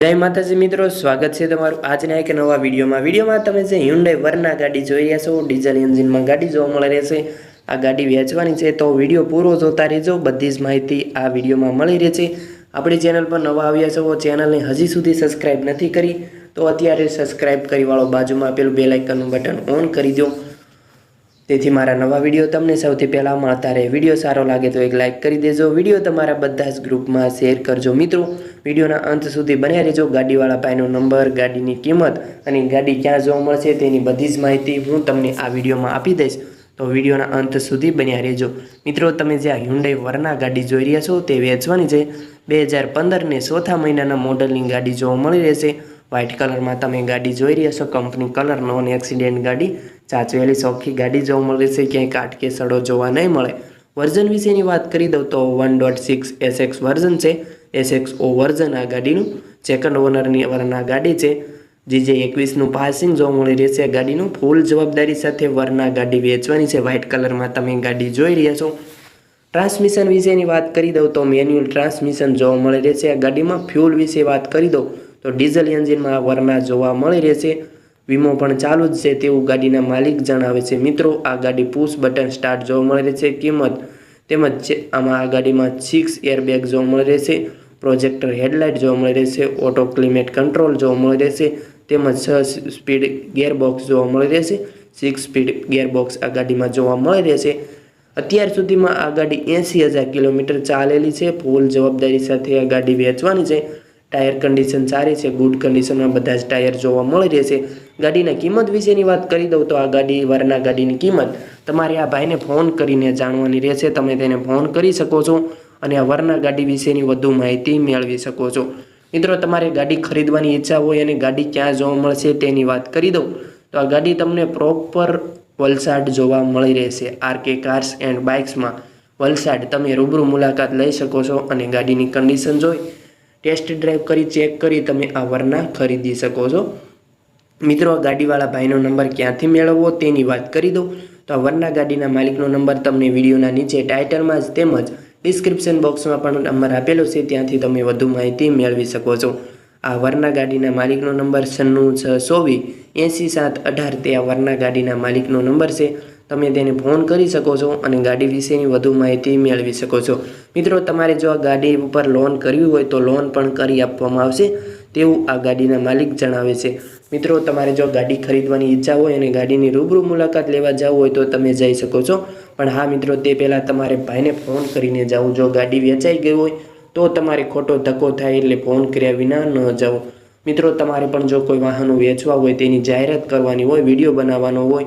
જય માતાજી મિત્રો, સ્વાગત છે તમારું આજના એક નવા વિડીયોમાં. વિડીયોમાં તમે જે હ્યુન્ડાઈ વરના ગાડી જોઈ રહ્યા છો ડીઝલ એન્જિનમાં ગાડી જોવા મળે રહેશે આ ગાડી વેચવાની છે, તો વીડિયો પૂરો જોતા રહેજો. બધી જ માહિતી આ વિડીયોમાં મળી રહેશે આપણી ચેનલ પર નવા આવ્યા છો, ચેનલને હજી સુધી સબસ્ક્રાઈબ નથી કરી, તો અત્યારે સબસ્ક્રાઇબ કરી વાળો બાજુમાં આપેલું બેલાઇકનનું બટન ઓન કરી દો. તેથી મારા નવા વીડિયો તમને સૌથી પહેલાં મળતા રહે. વીડિયો સારો લાગે તો એક લાઇક કરી દેજો. વીડિયો તમારા બધા જ ગ્રુપમાં શેર કરજો મિત્રો. વિડીયોના અંત સુધી બન્યા રહેજો. ગાડીવાળા ભાઈનો નંબર, ગાડીની કિંમત અને ગાડી ક્યાં જોવા મળશે તેની બધી જ માહિતી હું તમને આ વિડીયોમાં આપી દઈશ. તો વિડીયોના અંત સુધી બન્યા રહેજો. મિત્રો, તમે જે આ હ્યુન્ડાઈ વરના ગાડી જોઈ રહ્યા છો તે વેચવાની છે. બે હજાર પંદરને ચોથા મહિનાના મોડલની ગાડી જોવા મળી રહેશે. વ્હાઇટ કલરમાં તમે ગાડી જોઈ રહ્યા છો. કંપની કલર નોન એક્સિડેન્ટ ગાડી ચાચવેલી ચોખ્ખી ગાડી જોવા મળે છે, ક્યાંય કાટ કે સડો જોવા નહીં મળે. વર્ઝન વિશેની વાત કરી દઉં તો one dot six SX version છે. એસએક્સ ઓ વર્ઝન આ ગાડીનું. સેકન્ડ ઓનરની વરના ગાડી છે. જીજે એકવીસનું પાસિંગ જોવા મળી રહેશે ગાડીનું, ફૂલ જવાબદારી સાથે વરના ગાડી વેચવાની છે. વ્હાઇટ કલરમાં તમે ગાડી જોઈ રહ્યા છો. ટ્રાન્સમિશન વિશેની વાત કરી દઉં તો મેન્યુઅલ ટ્રાન્સમિશન જોવા મળી રહેશે આ ગાડીમાં. ફ્યુલ વિશે વાત કરી દઉં તો ડીઝલ એન્જિનમાં વરના જોવા મળી રહેશે. વીમો પણ ચાલુ જ છે તેવું ગાડીના માલિક જણાવે છે. મિત્રો, આ ગાડી પુશ બટન સ્ટાર્ટ જોવા મળે રહેશે કિંમત તેમજ છે- આમાં આ ગાડીમાં સિક્સ એરબેગ જોવા મળી રહેશે પ્રોજેક્ટર હેડલાઇટ જોવા મળી રહેશે ઓટો ક્લિમેટ કંટ્રોલ જોવા મળી રહેશે તેમજ છ સ્પીડ ગેરબોક્સ જોવા મળી રહેશે સિક્સ સ્પીડ ગેરબોક્સ આ ગાડીમાં જોવા મળી રહેશે અત્યાર સુધીમાં આ ગાડી એંસી હજાર કિલોમીટર ચાલેલી છે. ફૂલ જવાબદારી સાથે આ ગાડી વેચવાની છે. ટાયર કન્ડિશન સારી છે ગુડ કન્ડિશનમાં બધા જ ટાયર જોવા મળી રહેશે ગાડીના કિંમત વિશેની વાત કરી દઉં તો આ ગાડી, વરના ગાડીની કિંમત તમારે આ ભાઈને ફોન કરીને જાણવાની રહેશે, તમે તેને ફોન કરી શકો છો અને આ વરના ગાડી વિશેની વધુ માહિતી મેળવી શકો છો. મિત્રો, તમારે ગાડી ખરીદવાની ઈચ્છા હોય અને ગાડી ક્યાં જોવા મળશે તેની વાત કરી દઉં. તો આ ગાડી તમને પ્રોપર વલસાડ જોવા મળી રહેશે, આરકે કાર્સ એન્ડ બાઇક્સમાં વલસાડ, તમે રૂબરૂ મુલાકાત લઈ શકો છો અને ગાડીની કન્ડિશન જોઈ ટેસ્ટ ડ્રાઈવ કરી, ચેક કરી તમે આ વરના ખરીદી શકો છો. મિત્રો ગાડીવાળા ભાઈનો નંબર ક્યાંથી મેળવવો તેની વાત કરી દઉં. તો આ વરના ગાડીના માલિકનો નંબર તમને વિડીયોના નીચે ટાઇટલમાં જ તેમજ ડિસ્ક્રિપ્શન બોક્સમાં પણ નંબર આપેલો છે, ત્યાંથી તમે વધુ માહિતી મેળવી શકો છો. આ વરના ગાડીના માલિકનો નંબર છન્નું છ સોવી એંસી સાત, અઢાર તે આ વરના ગાડીના માલિકનો નંબર છે. તમે તેને ફોન કરી શકો છો અને ગાડી વિશેની વધુ માહિતી મેળવી શકો છો. મિત્રો, તમારે જો આ ગાડી ઉપર લોન કરવી હોય તો લોન પણ કરી આપવામાં આવશે. તેવું આ ગાડીના માલિક જણાવે છે. મિત્રો, તમારે જો ગાડી ખરીદવાની ઈચ્છા હોય અને ગાડીની રૂબરૂ મુલાકાત લેવા જવું હોય તો તમે જઈ શકો છો. પણ હા, મિત્રો, તે પહેલાં તમારે ભાઈને ફોન કરીને જવું. જો ગાડી વેચાઈ ગઈ હોય તો તમારે ખોટો ધક્કો થાય એટલે ફોન કર્યા વિના ન જાઓ. મિત્રો, તમારે પણ જો કોઈ વાહનો વેચવા હોય તેની જાહેરાત કરવાની હોય, વીડિયો બનાવવાનો હોય